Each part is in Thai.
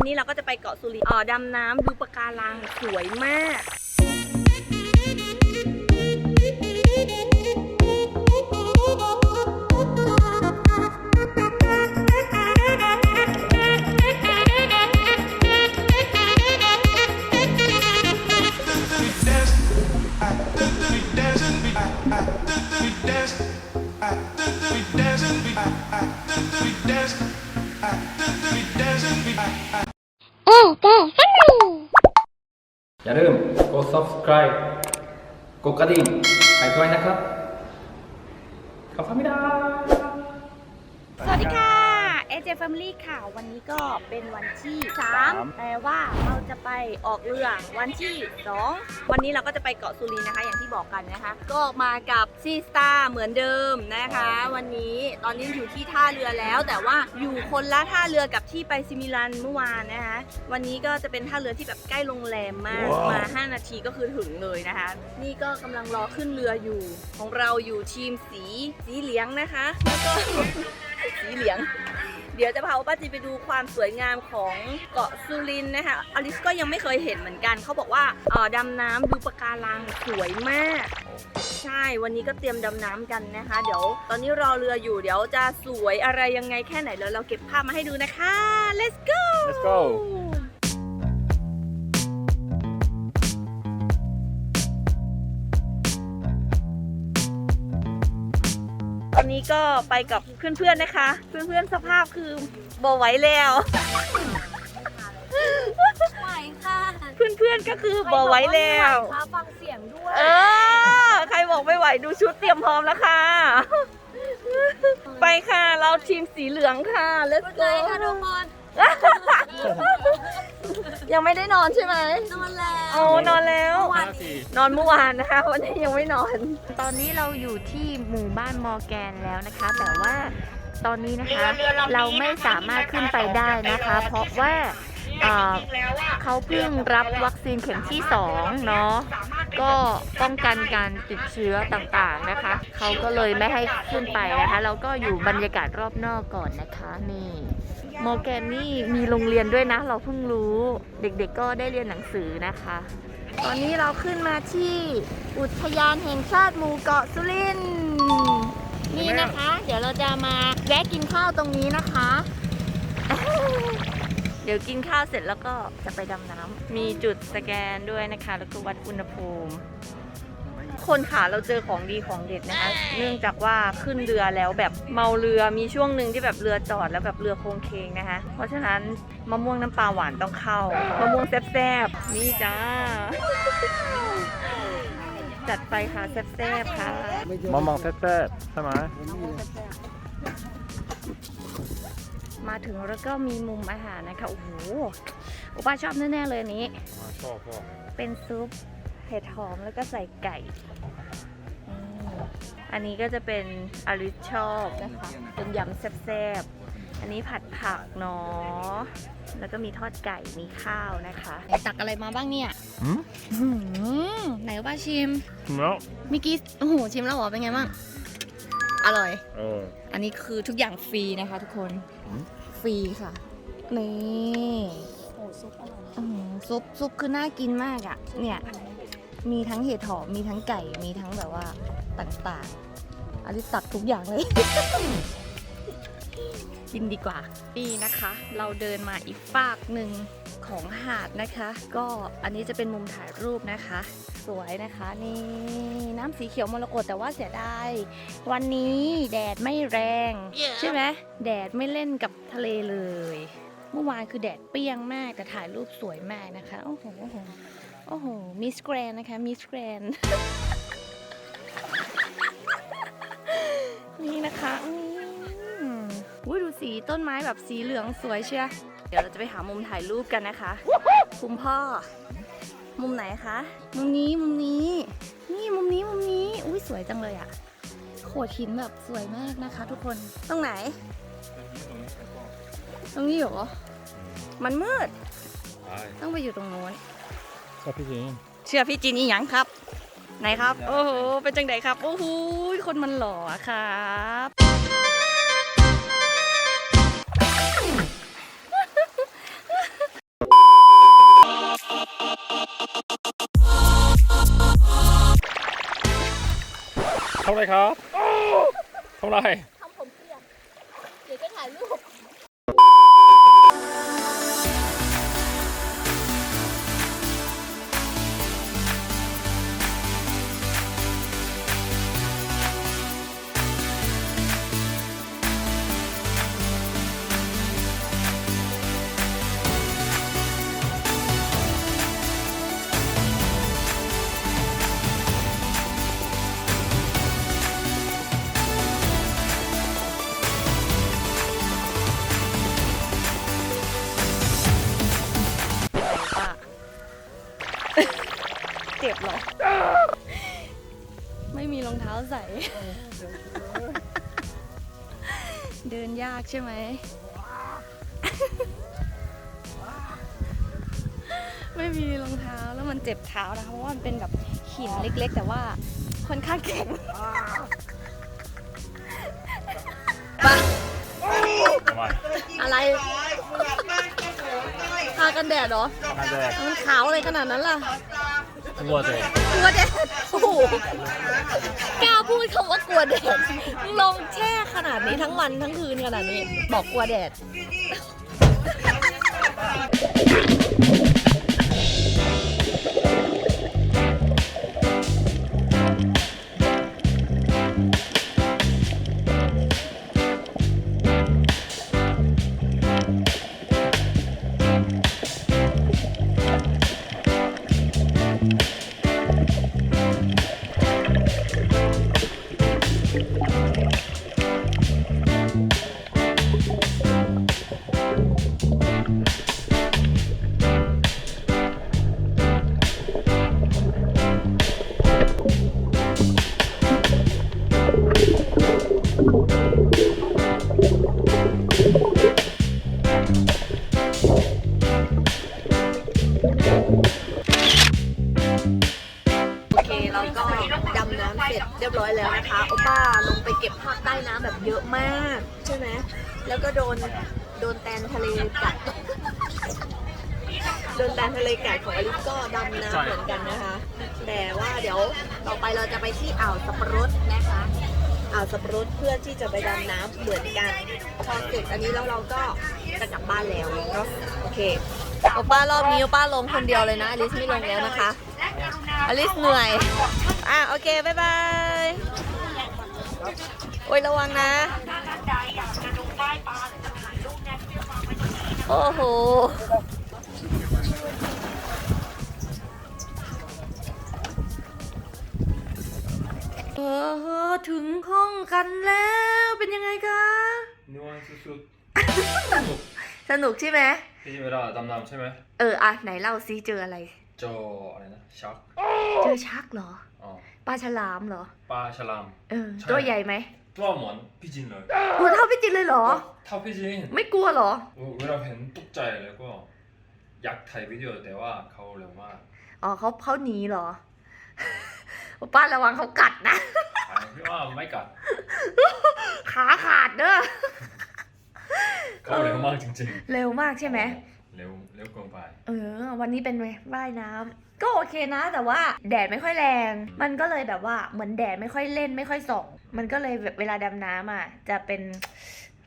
วันนี้เราก็จะไปเกาะสุรินทร์อ่อดำน้ำดูปะการังสวยมาก อย่าลืมกด subscribe กดกระดิ่งให้ด้วยนะครับขอบคุณไม่ได้สวัสดีค่ะ AJ Family ค่ะ วันนี้ก็เป็นวันที่ 3 แต่ว่าเราจะไปออกเรือวันที่ 2 วันนี้เราก็จะไปเกาะสุรินทร์นะคะ อย่างที่บอกกันนะคะ ก็มากับซีสตาร์เหมือนเดิมนะคะ วันนี้ตอนนี้อยู่ที่ท่าเรือแล้ว แต่ว่าอยู่คนละท่าเรือกับที่ไปซิมิลันเมื่อวานนะคะ วันนี้ก็จะเป็นท่าเรือที่แบบใกล้โรงแรมมาก มา 5 นาทีก็คือถึงเลยนะคะ นี่ก็กำลังรอขึ้นเรืออยู่ของเราอยู่ทีมสีสีเหลืองนะคะแล้วก็สีเหลือง เดี๋ยวจะพาป้าจีไปดูความสวยงามของเกาะสุรินนะคะอลิสก็ยังไม่เคยเห็นเหมือนกัน เขาบอกว่าเออดำน้ำดูปะการังสวยมาก ใช่วันนี้ก็เตรียมดำน้ำกันนะคะ เดี๋ยวตอนนี้รอเรืออยู่เดี๋ยวจะสวยอะไรยังไงแค่ไหนแล้วเราเก็บภาพมาให้ดูนะคะ let's go Let's go ก็ไปกับเพื่อนๆนะคะ เพื่อนๆสภาพคือบ่ไหวแล้ว ไหวค่ะเพื่อนๆก็คือบ่ไหวแล้วค่ะฟังเสียงด้วยเออ ใครบอกไม่ไหวดูชุดเตรียมพร้อมแล้วค่ะ ไปค่ะ เราทีมสีเหลืองค่ะ let's ใจ go ค่ะทุกคน ยังไม่ได้นอนใช่ไหมนอนแล้วโอ้นอนแล้ววันนี้นอนเมื่อวานนะคะ วันนี้ยังไม่นอน ตอนนี้เราอยู่ที่หมู่บ้านมอร์แกนแล้วนะคะ แต่ว่าตอนนี้นะคะ เราไม่สามารถขึ้นไปได้นะคะ เพราะว่าเอ่อเขาเพิ่งรับวัคซีนเข็มที่ 2 เนาะก็ป้องกันการติดเชื้อต่างๆนะคะเขาก็เลยไม่ให้ขึ้นไปนะคะ เราก็อยู่บรรยากาศรอบนอกก่อนนะคะนี่ มอร์แกนนี่มีโรงเรียนด้วยนะ เราเพิ่งรู้เด็กๆก็ได้เรียนหนังสือนะคะ ตอนนี้เราขึ้นมาที่อุทยานแห่งชาติหมู่เกาะสุรินทร์นี่นะคะ เดี๋ยวเราจะมาแวะกินข้าวตรงนี้นะคะ เดี๋ยวกินข้าวเสร็จแล้วก็จะไปดำน้ำมีจุดสแกนด้วยนะคะ แล้วก็วัดอุณหภูมิ คนขาเราเจอของดีของเด็ดนะคะ เนื่องจากว่าขึ้นเรือแล้วแบบเมาเรือมีช่วงหนึ่งที่แบบเรือจอดแล้วแบบเรือโค้งเคงนะคะ เพราะฉะนั้นมะม่วงน้ำปลาหวานต้องเข้ามะม่วงแซ่บๆนี่จ้า จัดไปค่ะแซ่บๆค่ะมองมองแซ่บๆใช่ไหมมาถึงแล้วก็มีมุมอาหารนะคะโอ้โหโอป้าชอบแน่ๆเลยอันนี้ชอบชอบเป็นซุปเห็ดหอมแล้วก็ใส่ไก่อืม อันนี้ก็จะเป็นอลิชชอบนะคะ เป็นยำแซ่บๆ อันนี้ผัดผักเนาะ แล้วก็มีทอดไก่ มีข้าวนะคะ ตักอะไรมาบ้างเนี่ยหืมอื้อหือไหนว่าชิมถึงแล้วเมิกี้ โอ้โห ชิมแล้วเหรอ เป็นไงบ้าง อร่อย เออ อันนี้คือทุกอย่างฟรีนะคะทุกคนอืมฟรีค่ะ นี่ โอ้ซุปอร่อยอื้อหือซุปซุปคือน่ากินมากอะ่ะ เนี่ย มีทั้งเห็ดหอม มีทั้งไก่ มีทั้งแบบว่า ต่างๆอลิตักทุกอย่างเลย กินดีกว่า นี่นะคะ เราเดินมาอีกฝากหนึ่งของหาดนะคะ ก็อันนี้จะเป็นมุมถ่ายรูปนะคะ สวยนะคะนี่น้ำสีเขียวมรกตแต่ว่าเสียดายวันนี้แดดไม่แรงใช่ไหมแดดไม่เล่นกับทะเลเลย เมื่อวานคือแดดเปรี้ยงมากแต่ถ่ายรูปสวยมากนะคะโอ้โหโอ้โหโอ้โหมิสแกรนนะคะมิสแกรน นี่นะคะอืมอุ้ยดูสีต้นไม้แบบสีเหลืองสวยเชียเดี๋ยวเราจะไปหามุมถ่ายรูปกันนะคะ คุณพ่อ มุมไหนคะ มุมนี้มุมนี้ นี่มุมนี้มุมนี้ อุ้ยสวยจังเลยอะโขดหินแบบสวยมากนะคะ ทุกคน ตรงไหน ตรงนี้เหรอ มันมืด ต้องไปอยู่ตรงโน้น ชอบพี่จริงเชื่อพี่จินอีหยังครับ ไหนครับ โอ้โห เป็นจังไดครับ โอ้โห คนมันหล่อครับทำไรครับทำไร เจ็บเหรอไม่มีรองเท้าใส่ เดินยากใช่ไหม ไม่มีรองเท้าแล้วมันเจ็บเท้านะคะ เพราะว่ามันเป็นแบบหินเล็กๆ แต่ว่าค่อนข้างแข็งปะทำไมอะไรทากันแดดเหรอทำแดดมันขาวอะไรขนาดนั้นล่ะ กลัวเด็กกลัวแดดโอ้โหกล้าพูดคำว่ากลัวแดดลงแช่ขนาดนี้ทั้งวันทั้งคืนขนาดนี้ บอกกลัวแดด โดนโดนแตนทะเลกัดโดนแตนทะเลกัดของอลิสก็ดำน้ำเหมือนกันนะคะ แต่ว่าเดี๋ยวต่อไปเราจะไปที่อ่าวสับปะรดนะคะอ่าวสับปะรดเพื่อที่จะไปดำน้ำเหมือนกันพอเสร็จอันนี้แล้วเราก็จะกลับบ้านแล้วเนาะโอเคโอป้ารอบนี้โอป้าลงคนเดียวเลยนะอลิสไม่ลงแล้วนะคะอลิสเหนื่อยอะโอเคบ๊ายบายโอ้ยระวังนะ โอ้โห เออถึงห้องกันแล้วเป็นยังไงคะนวลสุดสนุกใช่ไหมๆพี่เวลาดำน้ำใช่ไหมเอออะไหนเล่าซิเจออะไร เจออะไรนะชักเจอชักเหรอ อ๋อปลาฉลามเหรอ ปลาฉลาม เออ ใช่ ตัวใหญ่ไหมตัวเหมือนพี่จินเลยตัวเท่าพี่จินเลยเหรอเท่าพี่จินไม่กลัวเหรอเวลาเห็นตกใจแล้วก็อยากถ่ายวิดีโอแต่ว่าเขาเร็วมากอ๋อเขาเขาหนีเหรอ ป้าระวังเขากัดนะถ่ายพี่ว่าไม่กัดขาขาดเด้อ เขาเร็วมากจริงเร็วมากๆใช่ไหม เร็วเร็วเกินไป เออ วันนี้เป็นไงว่ายน้ำก็โอเคนะ แต่ว่าแดดไม่ค่อยแรง มันก็เลยแบบว่าเหมือนแดดไม่ค่อยเล่นไม่ค่อยส่อง มันก็เลยแบบเวลาดำน้ำอะจะเป็น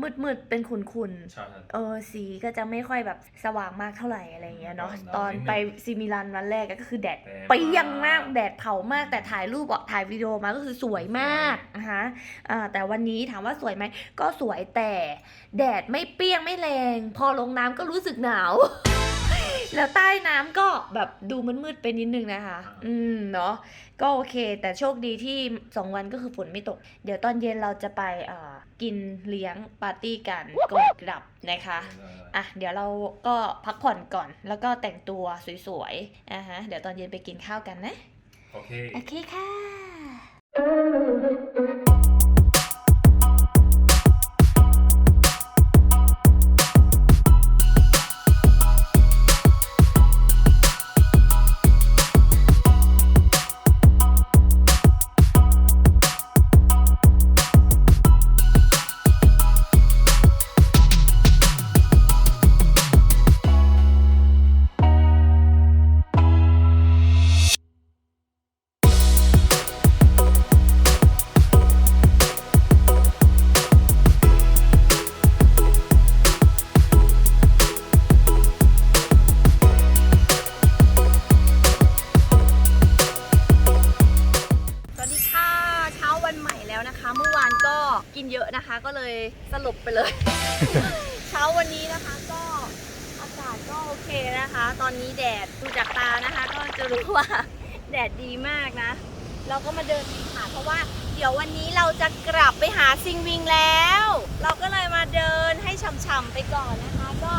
มืดมืดๆเป็นขุนขุนๆใช่ครับเออสีก็จะไม่ค่อยแบบสว่างมากเท่าไหร่อะไรอย่างเงี้ยเนาะน้ำตอนนิดนึงไปซิมิลันวันแรกก็คือแดดแดดเปรี้ยงมากมากแดดเผามากแต่ถ่ายรูปอะถ่ายวิดีโอมาก็คือสวยมากนะคะอ่าแต่วันนี้ถามว่าสวยไหมก็สวยแต่แดดไม่เปรี้ยงไม่แรง พอลงน้ำก็รู้สึกหนาว แล้วใต้น้ำก็แบบดูมืดๆไปนิดนึงนะคะ อืมเนาะก็โอเค แต่โชคดีที่ 2 วันก็คือฝนไม่ตก เดี๋ยวตอนเย็นเราจะไปอ่ากินเลี้ยงปาร์ตี้กันก่อนกลับนะคะอะเดี๋ยวเราก็พักผ่อนก่อน แล้วก็แต่งตัวสวยๆอะฮะเดี๋ยวตอนเย็นไปกินข้าวกันนะ โอเคโอเคค่ะ เลยสลบไปเลย เช้าวันนี้นะคะก็อากาศก็โอเคนะคะ ตอนนี้แดดดูจากตานะคะ ก็จะรู้ว่าแดดดีมากนะ เราก็มาเดินริมหาดเพราะว่าเดี๋ยววันนี้เราจะกลับไปหาซิงวิงแล้ว เราก็เลยมาเดินให้ช่ำๆไปก่อนนะคะ ก็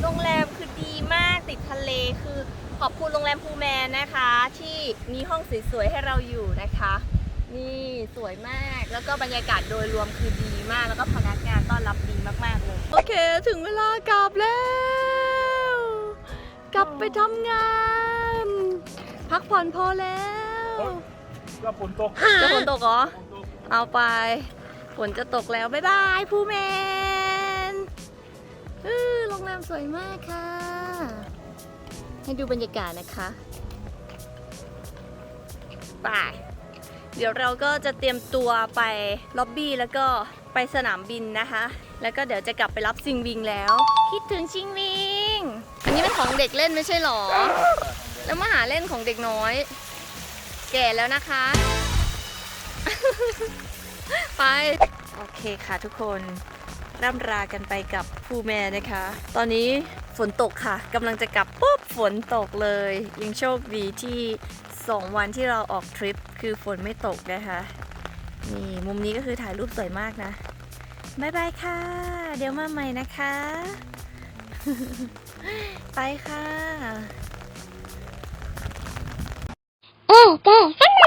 โรงแรมคือดีมากติดทะเลคือขอบคุณโรงแรมพูแมนนะคะ ที่มีห้องสวยๆให้เราอยู่นะคะ นี่สวยมากแล้วก็บรรยากาศโดยรวมคือดีมาก แล้วก็พนักงานต้อนรับดีมากๆเลย โอเค ถึงเวลากลับแล้ว กลับไปทำงาน พักผ่อนพอแล้วก็ฝนตกจะฝนตกเหรอ เอาไปฝนจะตกแล้ว บ๊ายบายผู้แมนเออโรงแรมสวยมากค่ะ ให้ดูบรรยากาศนะคะ ไป เดี๋ยวเราก็จะเตรียมตัวไปล็อบบี้แล้วก็ไปสนามบินนะคะ แล้วก็เดี๋ยวจะกลับไปรับซิงวิงแล้ว คิดถึงชิงวิง อันนี้เป็นของเด็กเล่นไม่ใช่หรอ แล้วมาหาเล่นของเด็กน้อย แก่แล้วนะคะ ไป โอเคค่ะทุกคนร่ำรากันไปกับภูแม่นะคะ ตอนนี้ฝนตกค่ะกำลังจะกลับปุ๊บฝนตกเลย ยังโชคดีที่ สองวันที่เราออกทริปคือฝนไม่ตกนะคะ นี่มุมนี้ก็คือถ่ายรูปสวยมากนะบายบายค่ะ เดี๋ยวมาใหม่นะคะ ไปค่ะเออแกฮัลโหล